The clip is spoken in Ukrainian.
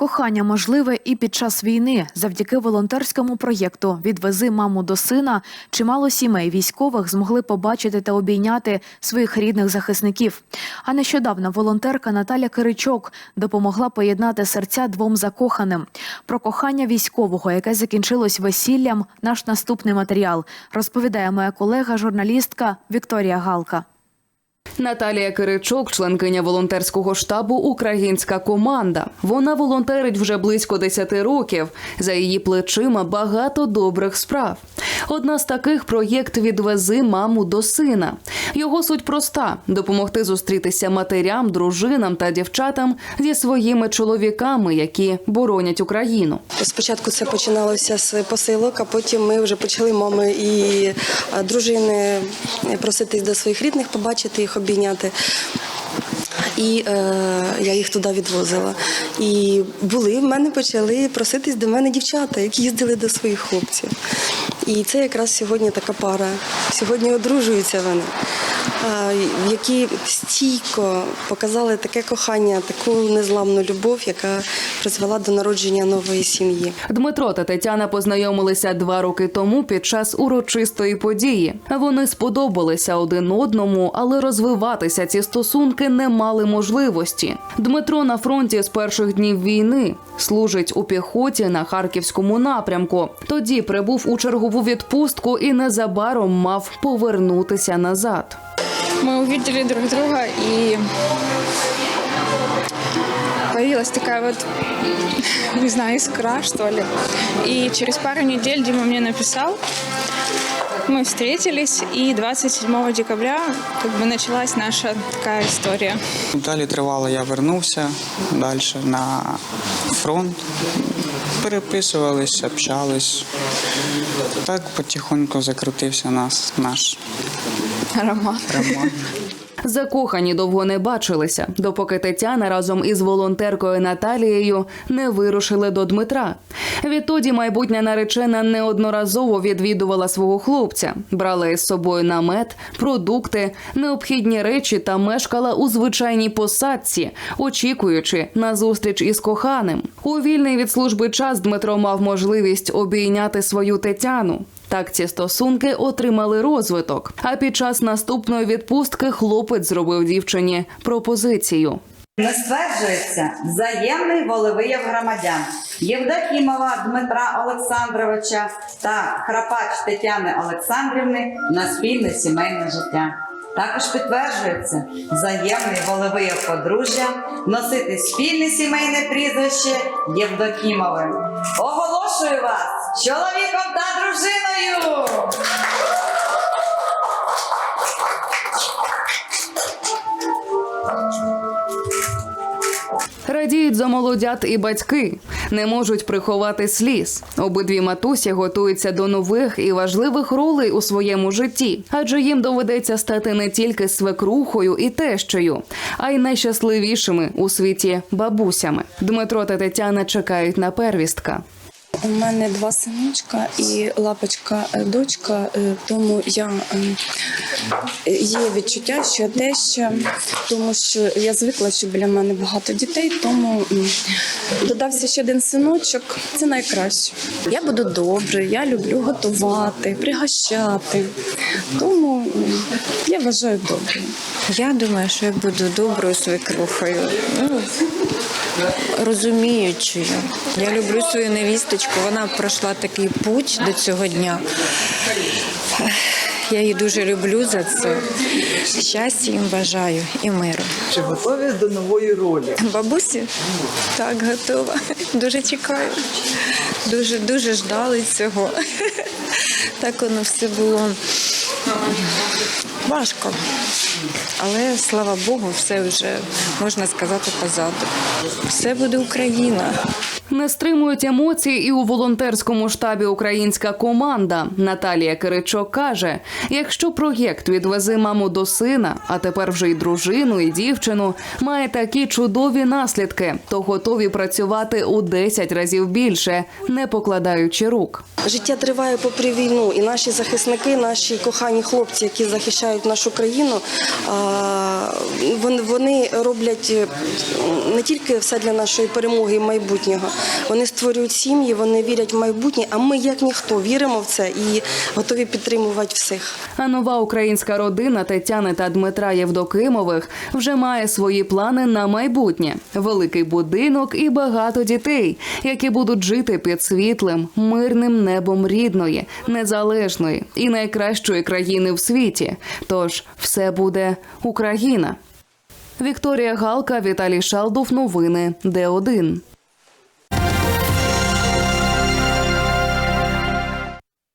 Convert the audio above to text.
Кохання можливе і під час війни. Завдяки волонтерському проєкту Відвези маму до сина чимало сімей військових змогли побачити та обійняти своїх рідних захисників. А нещодавно волонтерка Наталя Киричок допомогла поєднати серця двом закоханим. Про кохання військового, яке закінчилось весіллям, наш наступний матеріал розповідає моя колега, журналістка Вікторія Галка. Наталія Киричок, членкиня волонтерського штабу Українська команда. Вона волонтерить вже близько 10 років. За її плечима багато добрих справ. Одна з таких проєкт Відвези маму до сина. Його суть проста: допомогти зустрітися матерям, дружинам та дівчатам зі своїми чоловіками, які боронять Україну. Спочатку це починалося з посилок, а потім ми вже почали мами і дружини проситись до своїх рідних, побачити їх, обійняти. І е, я їх туди відвозила. І були в мене почали проситись до мене дівчата, які їздили до своїх хлопців. І це якраз сьогодні така пара. Сьогодні одружуються вони, які стійко показали таке кохання, таку незламну любов, яка призвела до народження нової сім'ї. Дмитро та Тетяна познайомилися два роки тому під час урочистої події. Вони сподобалися один одному, але розвиватися ці стосунки не мали можливості. Дмитро на фронті з перших днів війни служить у піхоті на харківському напрямку. Тоді прибув у чергову відпустку і незабаром мав повернутися назад. Мы увидели друг друга и появилась такая вот, не знаю, искра, что ли. И через пару недель Дима мне написал, мы встретились, и 27 декабря как бы началась наша такая история. Далі тривало, я вернувся далі на фронт. Переписувались, общались. Так потихоньку закрутився нас, наш Роман. роман. Закохані довго не бачилися, допоки Тетяна разом із волонтеркою Наталією не вирушили до Дмитра. Відтоді майбутня наречена неодноразово відвідувала свого хлопця, брала із собою намет, продукти, необхідні речі та мешкала у звичайній посадці, очікуючи на зустріч із коханим. У вільний від служби час Дмитро мав можливість обійняти свою Тетяну. Так ці стосунки отримали розвиток. А під час наступної відпустки хлопець зробив дівчині пропозицію. Не стверджується взаємний волевияв громадян Євдокімова Дмитра Олександровича та Храпач Тетяни Олександрівни на спільне сімейне життя. Також підтверджується взаємний волевияв подружжя носити спільне сімейне прізвище Євдокімовим. Оголошую вас чоловіком та дружиною! Радіють за молодят і батьки, не можуть приховати сліз. Обидві матусі готуються до нових і важливих ролей у своєму житті, адже їм доведеться стати не тільки свекрухою і тещею, а й найщасливішими у світі бабусями. Дмитро та Тетяна чекають на первістка. У мене два синочка і лапочка е, дочка, е, тому я е, є відчуття, що теща, тому що я звикла, що біля мене багато дітей, тому додався ще один синочок. Це найкраще. Я буду добре, я люблю готувати, пригощати. Тому я вважаю добре. Я думаю, що я буду доброю свекрухою, ну, розуміючою. Я люблю свою невісточку. Вона пройшла такий путь до цього дня. Я її дуже люблю за це. Щастя їм бажаю і миру. Чи готові до нової ролі? Бабусі так готова. Дуже чекаю. Дуже дуже ждали цього. Так воно все було важко. Але слава Богу, все вже можна сказати позаду. Все буде Україна. Не стримують емоцій і у волонтерському штабі Українська команда. Наталія Киричок каже: якщо проєкт відвези маму до сина, а тепер вже й дружину, і дівчину, має такі чудові наслідки, то готові працювати у 10 разів більше, не покладаючи рук. Життя триває попри війну, і наші захисники, наші кохані хлопці, які захищають нашу країну, вони роблять не тільки все для нашої перемоги і майбутнього. Вони створюють сім'ї, вони вірять в майбутнє. А ми, як ніхто, віримо в це і готові підтримувати всіх. А нова українська родина Тетяни та Дмитра Євдокимових вже має свої плани на майбутнє: великий будинок і багато дітей, які будуть жити під світлим, мирним небом рідної, незалежної і найкращої країни в світі. Тож все буде Україна. Вікторія Галка, Віталій Шалдов. Новини Д1.